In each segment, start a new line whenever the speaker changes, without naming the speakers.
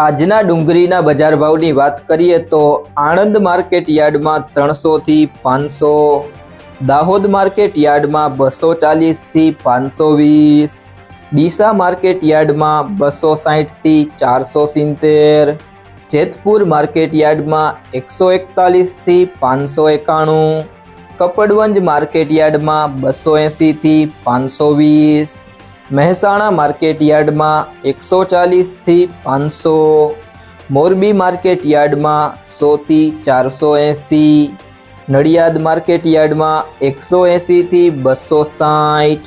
આજના ડુંગળીના બજાર ભાવની વાત કરીએ તો આણંદ માર્કેટ યાર્ડમાં ત્રણસોથી પાંચસો, દાહોદ માર્કેટ યાર્ડમાં બસો ચાલીસથી પાંચસો વીસ, ડીસા માર્કેટ યાર્ડમાં બસો સાહીઠથી ચારસો સિત્તેર, જેતપુર માર્કેટ યાર્ડમાં એકસો એકતાલીસથી પાંચસો એકાણું, કપડવંજ માર્કેટ યાર્ડમાં બસો એંસીથી પાંચસો વીસ મહેસાણા માર્કેટ યાર્ડમાં એકસો ચાલીસથી પાંચસો, મોરબી માર્કેટ યાર્ડમાં સોથી ચારસો એંસી, નડિયાદ માર્કેટ યાર્ડમાં એકસો એંસીથી બસો સાઠ,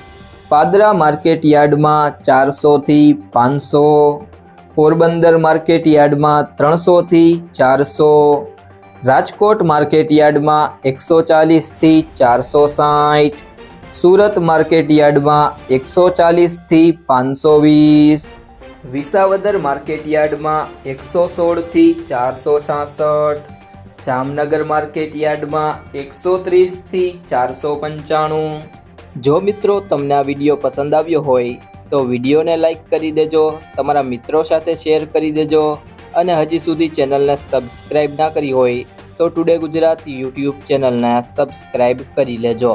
પાદરા માર્કેટ યાર્ડમાં ચારસોથી પાંચસો, પોરબંદર માર્કેટ યાર્ડમાં ત્રણસોથી ચારસો, રાજકોટ માર્કેટ યાર્ડમાં એકસો ચાલીસથી ચારસો સાઠ સુરત માર્કેટ યાર્ડમાં એકસો ચાલીસથી પાંચસો વીસ. વિસાવદર માર્કેટ યાર્ડમાં એકસો સોળથી ચારસો છાસઠ. જામનગર માર્કેટ યાર્ડમાં એકસો ત્રીસથી ચારસો પંચાણું. જો મિત્રો તમને આ વીડિયો પસંદ આવ્યો હોય, તો વિડીયોને લાઈક કરી દેજો, તમારા મિત્રો સાથે શેર કરી દેજો અને હજી સુધી ચેનલને સબસ્ક્રાઈબ ના કરી હોય, તો ટુડે ગુજરાત યુટ્યુબ ચેનલને સબસ્ક્રાઈબ કરી લેજો.